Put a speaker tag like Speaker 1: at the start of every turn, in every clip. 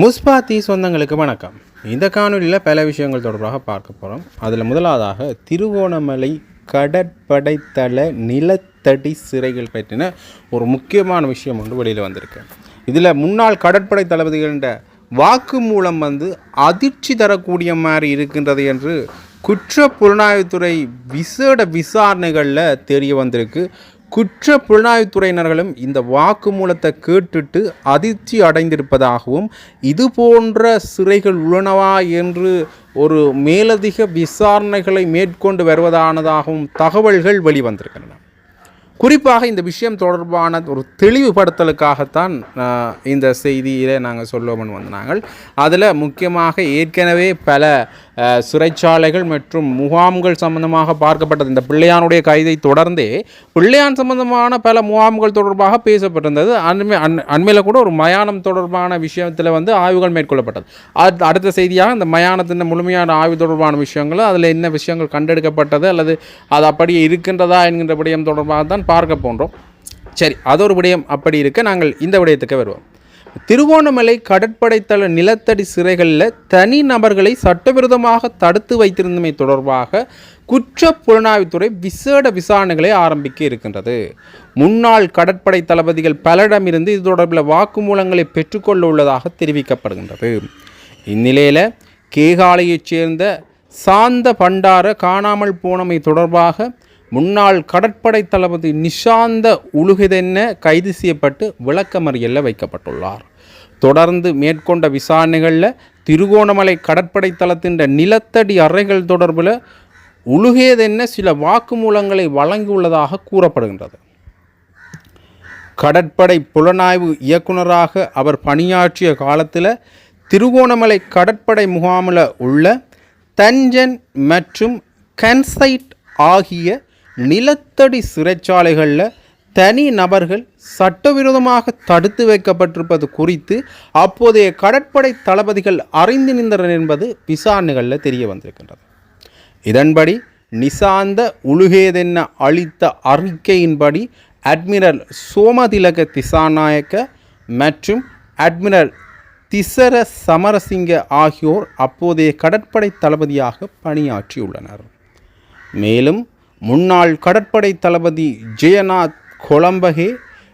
Speaker 1: முஸ்பாத்தி சொந்தங்களுக்கு வணக்கம். இந்த காணொலியில் பல விஷயங்கள் தொடர்பாக பார்க்க போகிறோம் அதில் முதலாவதாக திருவோணமலை கடற்படைத்தள நிலத்தடி சிறைகள் பற்றின ஒரு முக்கியமான விஷயம் ஒன்று வெளியில் வந்திருக்கு. இதில் முன்னாள் கடற்படை தளபதிகளின்ற வாக்கு மூலம் வந்து அதிர்ச்சி தரக்கூடிய மாதிரி இருக்கின்றது என்று குற்ற புலனாய்வுத்துறை விசேட விசாரணைகளில் தெரிய வந்திருக்கு. குற்ற புலனாய்வுத்துறையினர்களும் இந்த வாக்குமூலத்தை கேட்டுட்டு அதிர்ச்சி அடைந்திருப்பதாகவும் இது போன்ற சிறைகள் உள்ளனவா என்று ஒரு மேலதிக விசாரணைகளை மேற்கொண்டு வருவதானதாகவும் தகவல்கள் வெளிவந்திருக்கின்றன. குறிப்பாக இந்த விஷயம் தொடர்பான ஒரு தெளிவுபடுத்தலுக்காகத்தான் இந்த செய்தியில் நாங்கள் சொல்லுவோம்னு வந்தாங்கள் அதில் முக்கியமாக ஏற்கனவே பல சிறைச்சாலைகள் மற்றும் முகாம்கள் சம்பந்தமாக பார்க்கப்பட்டது. இந்த பிள்ளையானுடைய கைதை தொடர்ந்தே பிள்ளையான் சம்பந்தமான பல முகாம்கள் தொடர்பாக பேசப்பட்டிருந்தது. அண்மை அண் அண்மையில் கூட ஒரு மயானம் தொடர்பான விஷயத்தில் வந்து ஆய்வுகள் மேற்கொள்ளப்பட்டது. அது அடுத்த செய்தியாக இந்த மயானத்தின் முழுமையான ஆய்வு தொடர்பான விஷயங்கள் அதில் என்ன விஷயங்கள் கண்டெடுக்கப்பட்டது அல்லது அது அப்படியே இருக்கின்றதா என்கின்ற விடயம் தொடர்பாக தான் பார்க்க போன்றோம். சரி அது ஒரு விடயம் அப்படி இருக்க. நாங்கள் இந்த விடயத்துக்கு வருவோம். திருவோணமலை கடற்படைத்தள நிலத்தடி சிறைகளில் தனி நபர்களை சட்டவிரோதமாக தடுத்து வைத்திருந்தமை தொடர்பாக குற்ற புலனாய்வுத்துறை விசேட விசாரணைகளை ஆரம்பிக்க இருக்கின்றது. முன்னாள் கடற்படை தளபதிகள் பலரிடமிருந்து இது தொடர்பில் வாக்குமூலங்களை பெற்றுக்கொள்ள உள்ளதாக தெரிவிக்கப்படுகின்றது. இந்நிலையில் கேகாலையைச் சேர்ந்த சாந்த பண்டார காணாமல் போனமை தொடர்பாக முன்னாள் கடற்படை தளபதி நிஷாந்த உலுகிதென்ன கைது செய்யப்பட்டு விளக்கமறியலில் வைக்கப்பட்டுள்ளார். தொடர்ந்து மேற்கொண்ட விசாரணைகளில் திருகோணமலை கடற்படை தளத்தின் நிலத்தடி அறைகள் தொடர்பில் உழுகேதென்ன சில வாக்குமூலங்களை வழங்கியுள்ளதாக கூறப்படுகின்றது. கடற்படை புலனாய்வு இயக்குனராக அவர் பணியாற்றிய காலத்தில் திருகோணமலை கடற்படை முகாமில் உள்ள தஞ்சன் மற்றும் கன்சைட் ஆகிய நிலத்தடி சிறைச்சாலைகளில் தனி நபர்கள் சட்டவிரோதமாக தடுத்து வைக்கப்பட்டிருப்பது குறித்து அப்போதைய கடற்படை தளபதிகள் அறிந்து நின்றனர் என்பது விசாரணைகளில் தெரிய வந்திருக்கின்றது. இதன்படி நிசாந்த உழுகேதென்ன அளித்த அறிக்கையின்படி அட்மிரல் சோமதிலக திசாநாயக்க மற்றும் அட்மிரல் திசர சமரசிங்க ஆகியோர் அப்போதைய கடற்படை தளபதியாக பணியாற்றியுள்ளனர். மேலும் முன்னாள் கடற்படை தளபதி ஜெயநாத் கொலம்பகே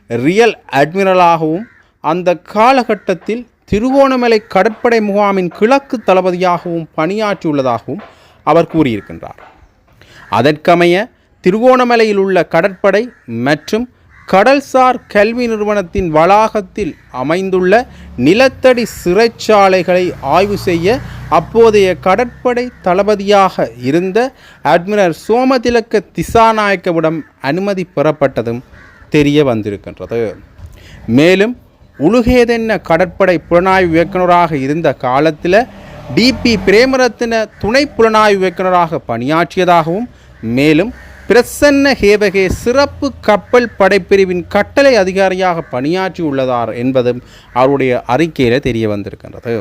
Speaker 1: ரியல் அட்மிரலாகவும் அந்த காலகட்டத்தில் திருவோணமலை கடற்படை முகாமின் கிழக்கு தளபதியாகவும் பணியாற்றியுள்ளதாகவும் அவர் கூறியிருக்கின்றார். அதற்கமைய திருவோணமலையில் உள்ள கடற்படை மற்றும் கடல்சார் கல்வி நிறுவனத்தின் வளாகத்தில் அமைந்துள்ள நிலத்தடி சிறைச்சாலைகளை ஆய்வு செய்ய அப்போதைய கடற்படை தளபதியாக இருந்த அட்மிரல் சோமதிலக்க திசாநாயக்கவிடம் அனுமதி பெறப்பட்டதும் தெரிய வந்திருக்கின்றது. மேலும் உலுகேதென்ன கடற்படை புலனாய்வு இயக்குநராக இருந்த காலத்தில் டிபி பிரேமரத்ன துணை புலனாய்வு இயக்குநராக பணியாற்றியதாகவும் மேலும் பிரசன்ன ஹேவகே சிறப்பு கப்பல் படைப்பிரிவின் கட்டளை அதிகாரியாக பணியாற்றியுள்ளதார் என்பதும் அவருடைய அறிக்கையில் தெரிய வந்திருக்கின்றது.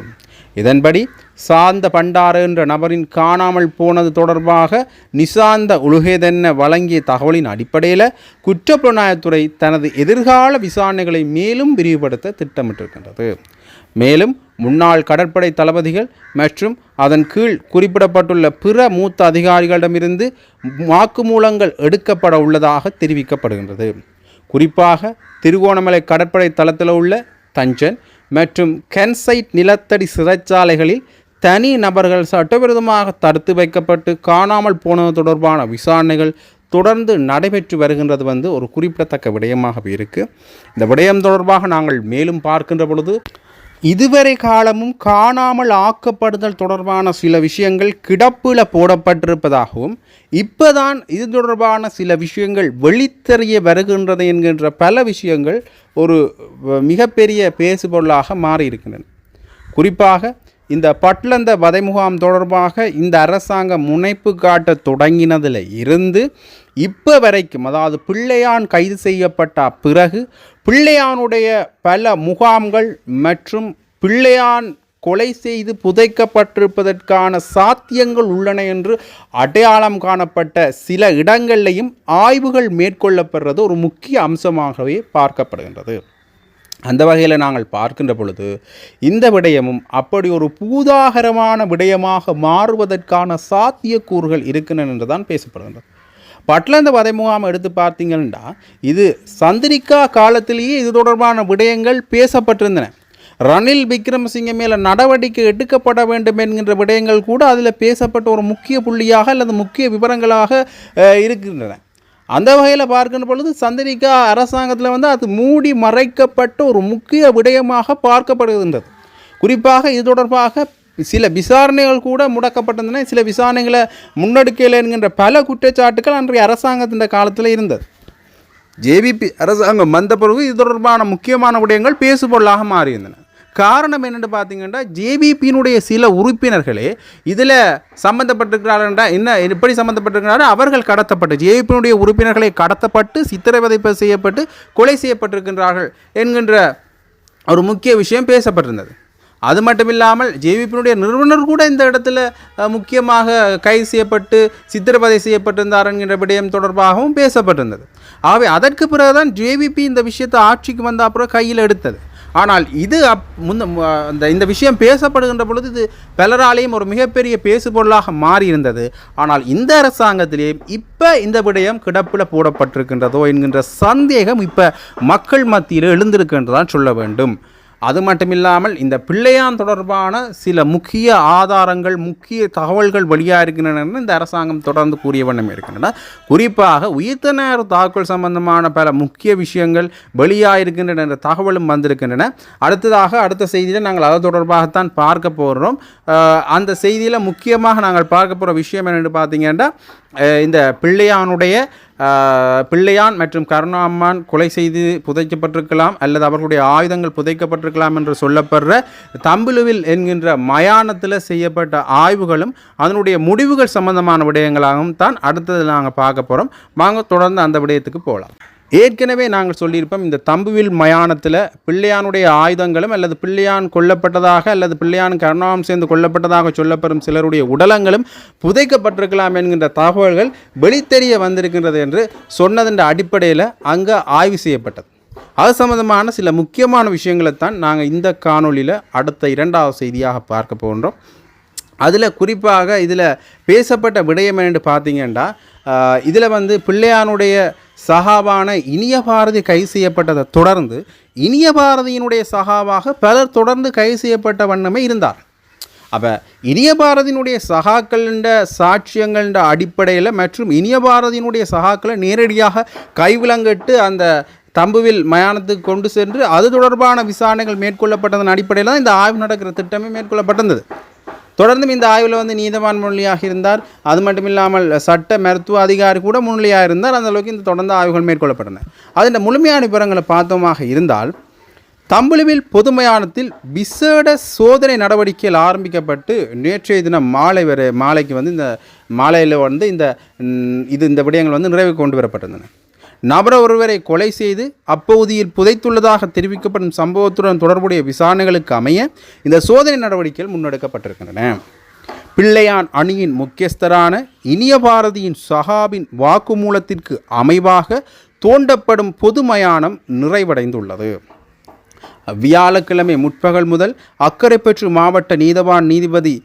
Speaker 1: இதன்படி சாந்த பண்டார என்ற நபரின் காணாமல் போனது தொடர்பாக நிசாந்த உலுகேதென்ன வழங்கிய தகவலின் அடிப்படையில் குற்றப்புலனாய்வுத்துறை தனது எதிர்கால விசாரணைகளை மேலும் விரிவுபடுத்த திட்டமிட்டிருக்கின்றது. மேலும் முன்னாள் கடற்படை தளபதிகள் மற்றும் அதன் கீழ் குறிப்பிடப்பட்டுள்ள பிற மூத்த அதிகாரிகளிடமிருந்து வாக்குமூலங்கள் எடுக்கப்பட உள்ளதாக தெரிவிக்கப்படுகின்றது. குறிப்பாக திருகோணமலை கடற்படை தளத்தில் உள்ள தஞ்சன் மற்றும் கென்சைட் நிலத்தடி சிறைச்சாலைகளில் தனி நபர்கள் சட்டவிரோதமாக தடுத்து வைக்கப்பட்டு காணாமல் போனது தொடர்பான விசாரணைகள் தொடர்ந்து நடைபெற்று வருகின்றது வந்து ஒரு குறிப்பிடத்தக்க விடயமாகவே இருக்குது இந்த விடயம் தொடர்பாக நாங்கள் மேலும் பார்க்கின்ற பொழுது இதுவரை காலமும் காணாமல் ஆக்கப்படுதல் தொடர்பான சில விஷயங்கள் கிடப்பில் போடப்பட்டிருப்பதாகவும் இப்போதான் இது தொடர்பான சில விஷயங்கள் வெளித்தறிய வருகின்றது என்கின்ற பல விஷயங்கள் ஒரு வ- மிகப்பெரிய பேசுபொருளாக மாறி இருக்கின்றன குறிப்பாக இந்த பட்லந்த வதை முகாம் தொடர்பாக இந்த அரசாங்கம் முனைப்பு காட்ட தொடங்கினதில் இருந்து இப்போ வரைக்கும் அதாவது பிள்ளையான் கைது செய்யப்பட்ட பிறகு பிள்ளையானுடைய பல முகாம்கள் மற்றும் பிள்ளையான் கொலை செய்து புதைக்கப்பட்டிருப்பதற்கான சாத்தியங்கள் உள்ளன என்று அடையாளம் காணப்பட்ட சில இடங்கள்லையும் ஆய்வுகள் மேற்கொள்ளப்படுறது ஒரு முக்கிய அம்சமாகவே பார்க்கப்படுகின்றது. அந்த வகையில் நாங்கள் பார்க்கின்ற பொழுது இந்த விடயமும் அப்படி ஒரு பூதாகரமான விடயமாக மாறுவதற்கான சாத்தியக்கூறுகள் இருக்கின்றன என்று தான் பேசப்படுகின்றது. பட்லந்த வதை முகாம் எடுத்து பார்த்தீங்கன்னா இது சந்திரிகா காலத்திலேயே இது தொடர்பான விடயங்கள் பேசப்பட்டிருந்தன. ரணில் விக்ரமசிங்க மேலே நடவடிக்கை எடுக்கப்பட வேண்டும் என்கின்ற விடயங்கள் கூட அதில் பேசப்பட்ட ஒரு முக்கிய புள்ளியாக அல்லது முக்கிய விவரங்களாக இருக்கின்றன. அந்த வகையில் பார்க்கின்ற பொழுது சந்திரிகா அரசாங்கத்தில் வந்து அது மூடி மறைக்கப்பட்ட ஒரு முக்கிய விடயமாக பார்க்கப்படுகின்றது. குறிப்பாக இது தொடர்பாக சில விசாரணைகள் கூட முடக்கப்பட்டிருந்தன. சில விசாரணைகளை முன்னெடுக்கல என்கின்ற பல குற்றச்சாட்டுகள் அன்றைய அரசாங்கத்தின் காலத்தில் இருந்தது. ஜேவிபி அரசாங்கம் வந்த பிறகு இது தொடர்பான முக்கியமான விடயங்கள் பேசுபொருளாக மாறியிருந்தன. காரணம் என்னென்னு பார்த்தீங்கன்னா ஜேபிபியினுடைய சில உறுப்பினர்களே இதில் சம்மந்தப்பட்டிருக்கிறார்கள்டா என்ன எப்படி சம்மந்தப்பட்டிருக்கிறார்கள் அவர்கள் கடத்தப்பட்டு ஜேபிபியினுடைய உறுப்பினர்களை கடத்தப்பட்டு சித்திரவதை செய்யப்பட்டு கொலை செய்யப்பட்டிருக்கின்றார்கள் என்கின்ற ஒரு முக்கிய விஷயம் பேசப்பட்டிருந்தது. அது மட்டும் இல்லாமல் ஜேவிபியினுடைய நிறுவனர் கூட இந்த இடத்துல முக்கியமாக கைது செய்யப்பட்டு சித்திரவதை செய்யப்பட்டிருந்தார் என்கிற விடயம் தொடர்பாகவும் பேசப்பட்டிருந்தது. ஆகவே அதற்கு பிறகுதான் ஜேவிபி இந்த விஷயத்தை ஆட்சிக்கு வந்த அப்புறம் கையில் எடுத்தது. ஆனால் இது அப் முந்த அந்த இந்த விஷயம் பேசப்படுகின்ற பொழுது இது பலராலேயும் ஒரு மிகப்பெரிய பேசுபொருளாக மாறியிருந்தது. ஆனால் இந்த அரசாங்கத்திலேயே இப்போ இந்த விடயம் கிடப்பில் போடப்பட்டிருக்கின்றதோ என்கின்ற சந்தேகம் இப்போ மக்கள் மத்தியில் எழுந்திருக்கின்றதான் சொல்ல வேண்டும். அது மட்டும் இல்லாமல் இந்த பிள்ளையான் தொடர்பான சில முக்கிய ஆதாரங்கள் முக்கிய தகவல்கள் வெளியாக இருக்கின்றன. இந்த அரசாங்கம் தொடர்ந்து கூறிய வண்ணம் இருக்கின்றன. குறிப்பாக உயிர்த்தனர் தாக்குதல் சம்பந்தமான பல முக்கிய விஷயங்கள் வெளியாக இருக்கின்றன என்ற தகவலும் வந்திருக்கின்றன. அடுத்ததாக அடுத்த செய்தியில் நாங்கள் அது தொடர்பாகத்தான் பார்க்க போகிறோம். அந்த செய்தியில் முக்கியமாக நாங்கள் பார்க்க போகிற விஷயம் என்னென்னு பார்த்தீங்கன்னா இந்த பிள்ளையானுடைய பிள்ளையான் மற்றும் கருணாம்மான் கொலை செய்து புதைக்கப்பட்டிருக்கலாம் அல்லது அவர்களுடைய ஆயுதங்கள் புதைக்கப்பட்டிருக்கலாம் என்று சொல்லப்படுற தம்பிலுவில் என்கின்ற மயானத்தில் செய்யப்பட்ட ஆய்வுகளும் அதனுடைய முடிவுகள் சம்பந்தமான விடயங்களாகவும் தான் அடுத்தது நாங்கள் பார்க்க போகிறோம் வாங்க தொடர்ந்து அந்த விடயத்துக்கு போகலாம் ஏற்கனவே நாங்கள் சொல்லியிருப்போம் இந்த தம்புவில் மயானத்தில் பிள்ளையானுடைய ஆயுதங்களும் அல்லது பிள்ளையான் கொல்லப்பட்டதாக அல்லது பிள்ளையான் கருணாம் சேர்ந்து கொல்லப்பட்டதாக சொல்லப்படும் சிலருடைய உடலங்களும் புதைக்கப்பட்டிருக்கலாம் என்கின்ற தகவல்கள் வெளித்தெரிய வந்திருக்கின்றது என்று சொன்னதன் அடிப்படையில் அங்கே ஆய்வு செய்யப்பட்டது. அது சம்பந்தமான சில முக்கியமான விஷயங்களைத்தான் நாங்கள் இந்த காணொளியில் அடுத்த இரண்டாவது செய்தியாக பார்க்க போகின்றோம். அதில் குறிப்பாக இதில் பேசப்பட்ட விடயம் என்னென்று பார்த்தீங்கன்னா இதில் வந்து பிள்ளையானுடைய சகாவான இனிய பாரதி கைது செய்யப்பட்டதை தொடர்ந்து இனிய பாரதியினுடைய சகாவாக பலர் தொடர்ந்து கைது செய்யப்பட்ட வண்ணமே இருந்தார். அப்போ இனிய பாரதியினுடைய சகாக்கள்ன்ற சாட்சியங்கள்ன்ற அடிப்படையில் மற்றும் இனிய பாரதியினுடைய சகாக்களை நேரடியாக கைவிலங்கிட்டு அந்த தம்புவில் மயானத்துக்கு கொண்டு சென்று அது தொடர்பான விசாரணைகள் மேற்கொள்ளப்பட்டதன் அடிப்படையில் தான் இந்த ஆய்வு நடக்கிற திட்டமே மேற்கொள்ளப்பட்டிருந்தது. தொடர்ந்தும் இந்த ஆய்வில் வந்து நீதவான் முன்னிலையாக இருந்தார். அது மட்டும் இல்லாமல் சட்ட மருத்துவ அதிகாரி கூட முன்னிலையாக இருந்தார். அந்த அளவுக்கு இந்த தொடர்ந்து ஆய்வுகள் மேற்கொள்ளப்பட்டன. அதன் முழுமையான விவரங்களை பார்த்தோமாக இருந்தால் தம்புலுவில் பொதுமயானத்தில் விசேட சோதனை நடவடிக்கைகள் ஆரம்பிக்கப்பட்டு நேற்றைய தினம் மாலை வரை மாலைக்கு வந்து இந்த மாலையில் வந்து இந்த இது இந்த விடயங்கள் வந்து நிறைவு கொண்டு வரப்பட்டிருந்தன. நபர் ஒருவரை கொலை செய்து அப்பகுதியில் புதைத்துள்ளதாக தெரிவிக்கப்படும் சம்பவத்துடன் தொடர்புடைய விசாரணைகளுக்கு அமைய இந்த சோதனை நடவடிக்கைகள் முன்னெடுக்கப்பட்டிருக்கின்றன. பிள்ளையான் அணியின் முக்கியஸ்தரான இனிய பாரதியின் சஹாபின் வாக்குமூலத்திற்கு அமைவாக தோண்டப்படும் பொது மயானம் நிறைவடைந்துள்ளது. வியாழக்கிழமை முற்பகல் முதல் அக்கரைப்பற்று மாவட்ட நீதவான் நீதிபதி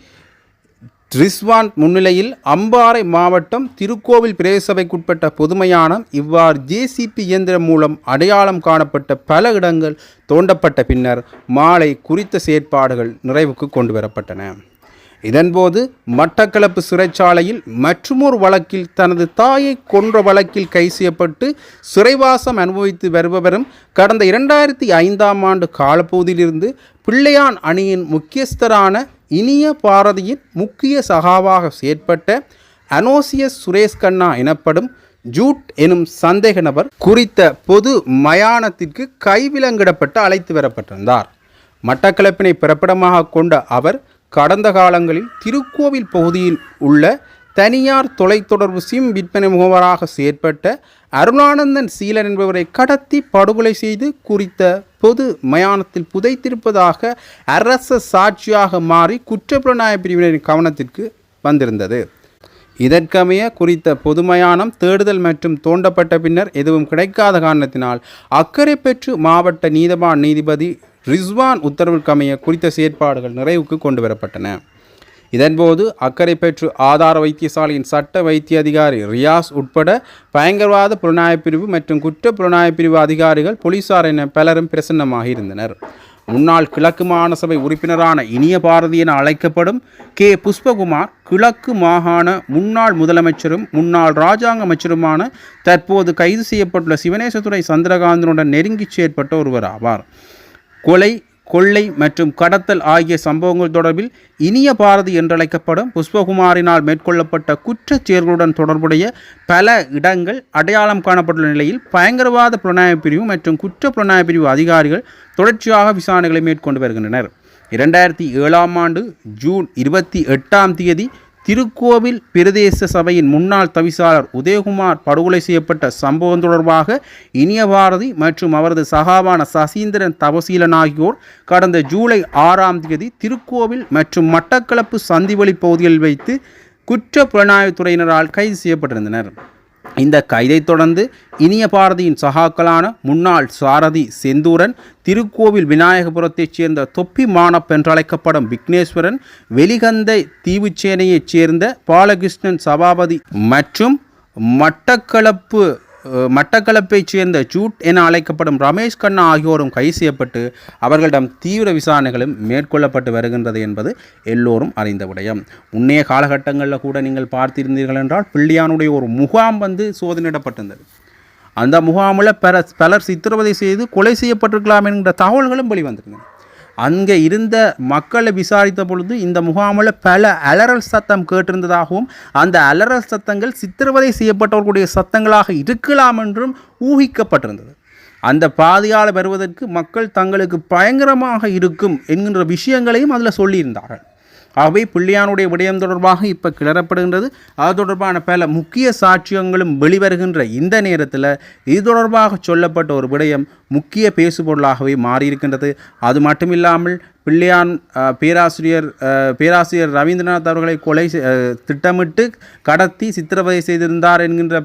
Speaker 1: ரிஸ்வான் முன்னிலையில் அம்பாறை மாவட்டம் திருக்கோவில் பிரதேசபைக்குட்பட்ட பொதுமையானம் இவ்வாறு ஜேசிபி இயந்திரம் மூலம் அடையாளம் காணப்பட்ட பல இடங்கள் தோண்டப்பட்ட பின்னர் மாலை குறித்த செயற்பாடுகள் நிறைவுக்கு கொண்டு வரப்பட்டன இதன்போது மட்டக்களப்பு சிறைச்சாலையில் மற்றுமொரு வழக்கில் தனது தாயை கொன்ற வழக்கில் கை செய்யப்பட்டு சிறைவாசம் அனுபவித்து வருபவரும் கடந்த இரண்டாயிரத்தி ஐந்தாம் ஆண்டு காலப்பகுதியிலிருந்து பிள்ளையான் அணியின் முக்கியஸ்தரான இனிய பாரதியின் முக்கிய சகாவாக செயற்பட்ட அனோசியஸ் சுரேஷ் கண்ணா எனப்படும் ஜூட் எனும் சந்தேக நபர் குறித்த பொது மயானத்திற்கு கைவிலங்கிடப்பட்டு அழைத்து வரப்பட்டிருந்தார். மட்டக்களப்பினை பிறப்பிடமாக கொண்ட அவர் கடந்த காலங்களில் திருக்கோவில் பகுதியில் உள்ள தனியார் தொலைத்தொடர்பு சிம் விற்பனை முகவராக செயற்பட்ட அருணானந்தன் சீலன் என்பவரை கடத்தி படுகொலை செய்து குறித்த பொது மயானத்தில் புதைத்திருப்பதாக அரச சாட்சியாக மாறி குற்றப்புலனாய பிரிவினரின் கவனத்திற்கு வந்திருந்தது. இதற்கமைய குறித்த பொதுமயானம் தேடுதல் மற்றும் தோண்டப்பட்ட பின்னர் எதுவும் கிடைக்காத காரணத்தினால் அக்கறை பெற்று மாவட்ட நீதவான் நீதிபதி ரிஸ்வான் உத்தரவுக்கமைய குறித்த செயற்பாடுகள் நிறைவுக்கு கொண்டு வரப்பட்டன இதன்போது அக்கறை பெற்று ஆதார வைத்தியசாலையின் சட்ட வைத்திய அதிகாரி ரியாஸ் உட்பட பயங்கரவாத புலனாய்வு பிரிவு மற்றும் குற்ற புலனாய்வு பிரிவு அதிகாரிகள் போலீசார் என பலரும் பிரசன்னமாக இருந்தனர். முன்னாள் கிழக்கு மாநசபை உறுப்பினரான இனிய பாரதி என அழைக்கப்படும் கே. புஷ்பகுமார் கிழக்கு மாகாண முன்னாள் முதலமைச்சரும் முன்னாள் இராஜாங்க அமைச்சருமான தற்போது கைது செய்யப்பட்டுள்ள சிவனேசதுரை சந்திரகாந்தனுடன் நெருங்கிச் செயற்பட்ட ஒருவர் ஆவார். கொலை கொள்ளை மற்றும் கடத்தல் ஆகிய சம்பவங்கள் தொடர்பில் இனிய பாரதி என்றழைக்கப்படும் புஷ்பகுமாரினால் மேற்கொள்ளப்பட்ட குற்றச் செயல்களுடன் தொடர்புடைய பல இடங்கள் அடையாளம் காணப்பட்டுள்ள நிலையில் பயங்கரவாத புலனாய்வு பிரிவு மற்றும் குற்ற புலனாய்வு பிரிவு அதிகாரிகள் தொடர்ச்சியாக விசாரணைகளை மேற்கொண்டு வருகின்றனர். இரண்டாயிரத்தி ஏழாம் ஆண்டு ஜூன் இருபத்தி எட்டாம் தேதி திருக்கோவில் பிரதேச சபையின் முன்னாள் தவிசாளர் உதயகுமார் படுகொலை செய்யப்பட்ட சம்பவம் தொடர்பாக இனிய பாரதி மற்றும் அவரது சகாவான சசீந்திரன் தவசீலன் ஆகியோர் கடந்த ஜூலை ஆறாம் தேதி திருக்கோவில் மற்றும் மட்டக்களப்பு சந்திவெளி பகுதிகளில் வைத்து குற்ற புலனாய்வுத்துறையினரால் கைது செய்யப்பட்டிருந்தனர். இந்த கைதைத் தொடர்ந்து இனிய பாரதியின் சகாக்களான முன்னாள் சாரதி செந்தூரன் திருக்கோவில் விநாயகபுரத்தைச் சேர்ந்த தொப்பி மானப் என்றழைக்கப்படும் விக்னேஸ்வரன் வெலிகந்தை தீவுச்சேனையைச் சேர்ந்த பாலகிருஷ்ணன் சபாபதி மற்றும் மட்டக்களப்பு மட்டக்களப்பைச் சேர்ந்த ஜூட் என அழைக்கப்படும் ரமேஷ் கண்ணா ஆகியோரும் கைது செய்யப்பட்டு அவர்களிடம் தீவிர விசாரணைகளும் மேற்கொள்ளப்பட்டு வருகின்றது என்பது எல்லோரும் அறிந்த விடயம். முன்னைய காலகட்டங்களில் கூட நீங்கள் பார்த்திருந்தீர்கள் என்றால் பிள்ளையானுடைய ஒரு முகாம் வந்து சோதனையிடப்பட்டிருந்தது. அந்த முகாமில் பல பலர் சித்திரவதை செய்து கொலை செய்யப்பட்டிருக்கலாம் என்கிற தகவல்களும் வெளிவந்திருந்தன. அங்கே இருந்த மக்களை விசாரித்த பொழுது இந்த முகாமில் பல அலறல் சத்தம் கேட்டிருந்ததாகவும் அந்த அலறல் சத்தங்கள் சித்திரவதை செய்யப்பட்டவர்களுடைய சத்தங்களாக இருக்கலாம் என்றும் ஊகிக்கப்பட்டிருந்தது. அந்த பாதையால் வருவதற்கு மக்கள் தங்களுக்கு பயங்கரமாக இருக்கும் என்கின்ற விஷயங்களையும் அதில் சொல்லியிருந்தார்கள். ஆகவே பிள்ளையானுடைய விடயம் தொடர்பாக இப்போ கிளறப்படுகின்றது. அது தொடர்பான பல முக்கிய சாட்சியங்களும் வெளிவருகின்ற இந்த நேரத்தில் இது தொடர்பாக சொல்லப்பட்ட ஒரு விடயம் முக்கிய பேசுபொருளாகவே மாறியிருக்கின்றது. அது மட்டுமில்லாமல் பிள்ளையான் பேராசிரியர் பேராசிரியர் ரவீந்திரநாத் அவர்களை கொலை திட்டமிட்டு கடத்தி சித்திரவதை செய்திருந்தார் என்கின்ற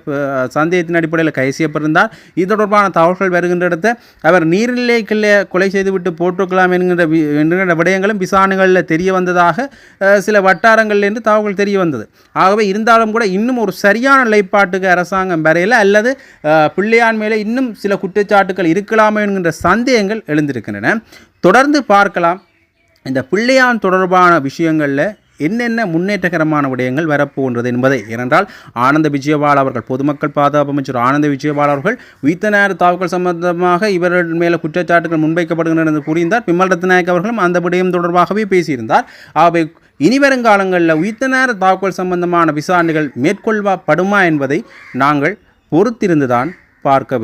Speaker 1: சந்தேகத்தின் அடிப்படையில் கைது செய்யப்பட்டிருந்தார். இது தொடர்பான தகவல்கள் வருகின்ற இடத்தை அவர் நீர்நிலைக்குள்ளே கொலை செய்துவிட்டு போட்டிருக்கலாம் என்கின்ற வி- என்கின்ற விடயங்களும் விசாரணைகளில் தெரிய வந்ததாக சில சில வட்டாரங்களிலிருந்து தகவல்கள் தெரிய வந்தது. ஆகவே இருந்தாலும் கூட இன்னும் ஒரு சரியான நிலைப்பாட்டுக்கு அரசாங்கம் வரையில் அல்லது பிள்ளையான் மேலே இன்னும் சில குற்றச்சாட்டுகள் இருக்கலாமே என்கின்ற சந்தேகங்கள் எழுந்திருக்கின்றன. தொடர்ந்து பார்க்கலாம். இந்த பிள்ளையான் தொடர்பான விஷயங்களில் என்னென்ன முன்னேற்றகரமான விடயங்கள் வரப்போன்றது என்பதை ஏனென்றால் ஆனந்த விஜயபால் அவர்கள் பொதுமக்கள் பாதுகாப்பு அமைச்சர் ஆனந்த விஜயபால் அவர்கள் உயிர்த்தனார் நேர தாக்குதல் சம்பந்தமாக இவர்கள் மேலே குற்றச்சாட்டுகள் முன்வைக்கப்படுகின்றன என்று கூறியிருந்தார். பிமல் ரத்நாயக் அவர்களும் அந்த விடயம் தொடர்பாகவே பேசியிருந்தார். அவை இனி வருங்காலங்களில் உயிர்த்த தாக்குதல் சம்பந்தமான விசாரணைகள் மேற்கொள்ளப்படுமா என்பதை நாங்கள் பொறுத்திருந்துதான் பார்க்க